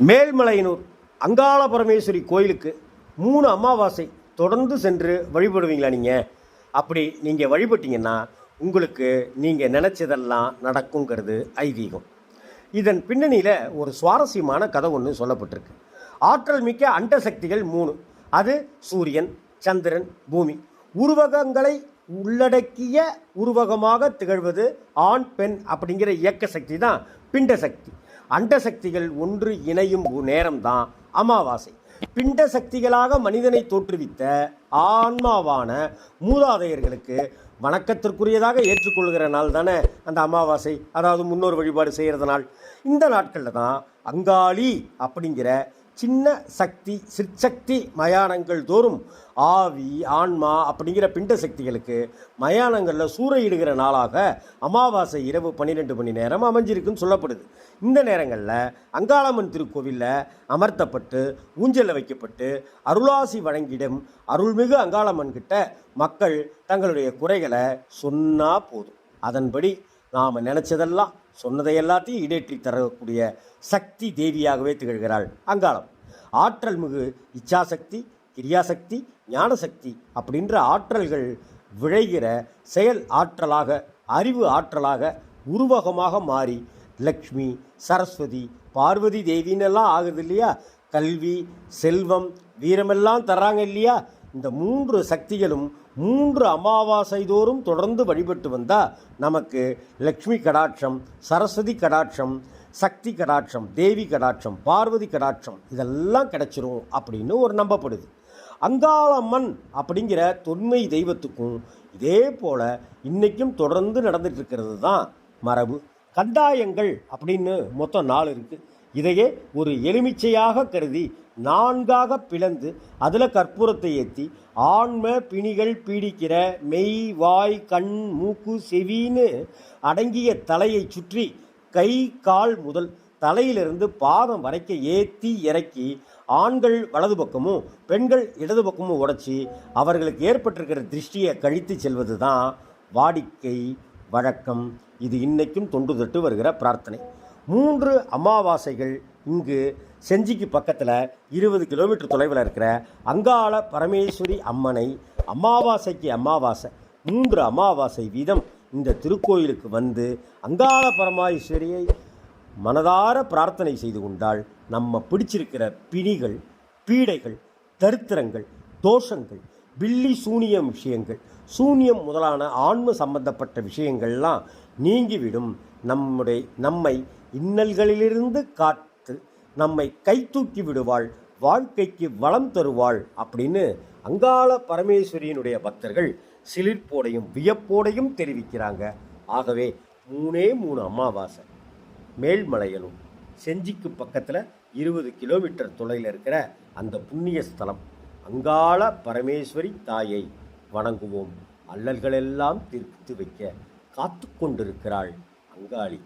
மேல்மலையனூர் அங்காள பரமேஸ்வரி கோயிலுக்கு மூணு அமாவாசை தொடர்ந்து சென்று வழிபடுவீங்களா நீங்கள் அப்படி நீங்கள் வழிபட்டீங்கன்னா உங்களுக்கு நீங்கள் நினச்சதெல்லாம் நடக்குங்கிறது ஐதீகம். இதன் பின்னணியில் ஒரு சுவாரஸ்யமான கதை ஒன்று சொல்லப்பட்டிருக்கு. ஆற்றல் மிக்க அண்ட சக்திகள் மூணு. அது சூரியன் சந்திரன் பூமி. உருவகங்களை உள்ளடக்கிய உருவகமாக திகழ்வது ஆண் பெண் அப்படிங்கிற இயக்க சக்தி தான் பிண்ட சக்தி. அண்ட சக்திகள் ஒன்று இணையும் நேரம்தான் அமாவாசை. பிண்ட சக்திகளாக மனிதனை தோற்றுவித்த ஆன்மாவான மூதாதையர்களுக்கு வணக்கத்திற்குரியதாக ஏற்றுக்கொள்கிற நாள் தானே அந்த அமாவாசை அதாவது முன்னோர் வழிபாடு செய்கிறது நாள். இந்த நாட்களில் தான் அங்காளி அப்படிங்கிற சின்ன சக்தி சிற்சக்தி மயானங்கள் தோறும் ஆவி ஆன்மா அப்படிங்கிற பிண்ட சக்திகளுக்கு மயானங்களில் சூறையிடுகிற நாளாக அமாவாசை இரவு பன்னிரெண்டு மணி நேரம் அமைஞ்சிருக்குன்னு சொல்லப்படுது. இந்த நேரங்களில் அங்காளம்மன் திருக்கோவிலில் அமர்த்தப்பட்டு ஊஞ்சலில் வைக்கப்பட்டு அருளாசி வழங்கிடும் அருள்மிகு அங்காளம்மன் கிட்ட மக்கள் தங்களுடைய குறைகளை சொன்னால் போதும். அதன்படி நாம் நினச்சதெல்லாம் சொன்னதை எல்லாத்தையும் இடேற்றி தரக்கூடிய சக்தி தேவியாகவே திகழ்கிறாள் அங்காளம். ஆற்றல் மிகு இச்சாசக்தி கிரியாசக்தி ஞானசக்தி அப்படின்ற ஆற்றல்கள் விளைகிற செயல் ஆற்றலாக அறிவு ஆற்றலாக உருவகமாக மாறி லக்ஷ்மி சரஸ்வதி பார்வதி தேவின்னெல்லாம் ஆகுது இல்லையா? கல்வி செல்வம் வீரமெல்லாம் தர்றாங்க இல்லையா? இந்த மூன்று சக்திகளும் மூன்று அமாவாசை தோறும் தொடர்ந்து வழிபட்டு வந்தால் நமக்கு லக்ஷ்மி கடாட்சம் சரஸ்வதி கடாட்சம் சக்தி கடாட்சம் தேவி கடாட்சம் பார்வதி கடாட்சம் இதெல்லாம் கிடச்சிரும் அப்படின்னு ஒரு நம்பப்படுது. அங்காளம்மன் அப்படிங்கிற தொன்மை தெய்வத்துக்கும் இதே போல் இன்றைக்கும் தொடர்ந்து நடந்துட்டு இருக்கிறது தான் மரபு. கண்டாயங்கள் அப்படின்னு மொத்தம் நாலு இருக்குது இதையே ஒரு எலுமிச்சையாக கருதி நான்காக பிளந்து அதில் கற்பூரத்தை ஏற்றி ஆன்ம பிணிகள் பீடிக்கிற மெய் வாய் கண் மூக்கு செவின்னு அடங்கிய தலையை சுற்றி கை கால் முதல் தலையிலிருந்து பாதம் வரைக்க ஏற்றி இறக்கி ஆண்கள் வலது பக்கமும் பெண்கள் இடது பக்கமும் உடைச்சி அவர்களுக்கு ஏற்பட்டிருக்கிற திருஷ்டியை கழித்து செல்வது தான் வாடிக்கை வழக்கம். இது இன்னைக்கும் தொண்டு தொட்டு வருகிற பிரார்த்தனை. மூன்று அமாவாசைகள் இங்கு செஞ்சிக்கு பக்கத்தில் இருபது கிலோமீட்டர் தொலைவில் இருக்கிற அங்காள பரமேஸ்வரி அம்மனை அமாவாசைக்கு அமாவாசை மூன்று அமாவாசை வீதம் இந்த திருக்கோயிலுக்கு வந்து அங்காள பரமேஸ்வரியை மனதார பிரார்த்தனை செய்து கொண்டால் நம்ம பிடிச்சிருக்கிற பிணிகள் பீடைகள் தரித்திரங்கள் தோஷங்கள் பில்லி சூனியம் விஷயங்கள் சூனியம் முதலான ஆன்ம சம்பந்தப்பட்ட விஷயங்கள்லாம் நீங்கிவிடும். நம்முடைய நம்மை இன்னல்களிலிருந்து காத்து நம்மை கை தூக்கி விடுவாள் வாழ்க்கைக்கு வளம் தருவாள் அப்படின்னு அங்காள பரமேஸ்வரியினுடைய பக்தர்கள் சிலிர்ப்போடையும் வியப்போடையும் தெரிவிக்கிறாங்க. ஆகவே மூணே மூணு அமாவாசை மேல்மலையனும் செஞ்சிக்கு பக்கத்தில் இருபது கிலோமீட்டர் தொலைவில் இருக்கிற அந்த புண்ணிய ஸ்தலம் அங்காள பரமேஸ்வரி தாயை வணங்குவோம். அல்லல்களெல்லாம் தீர்த்து வைக்க காத்து கொண்டிருக்கிறாள் அங்காளி.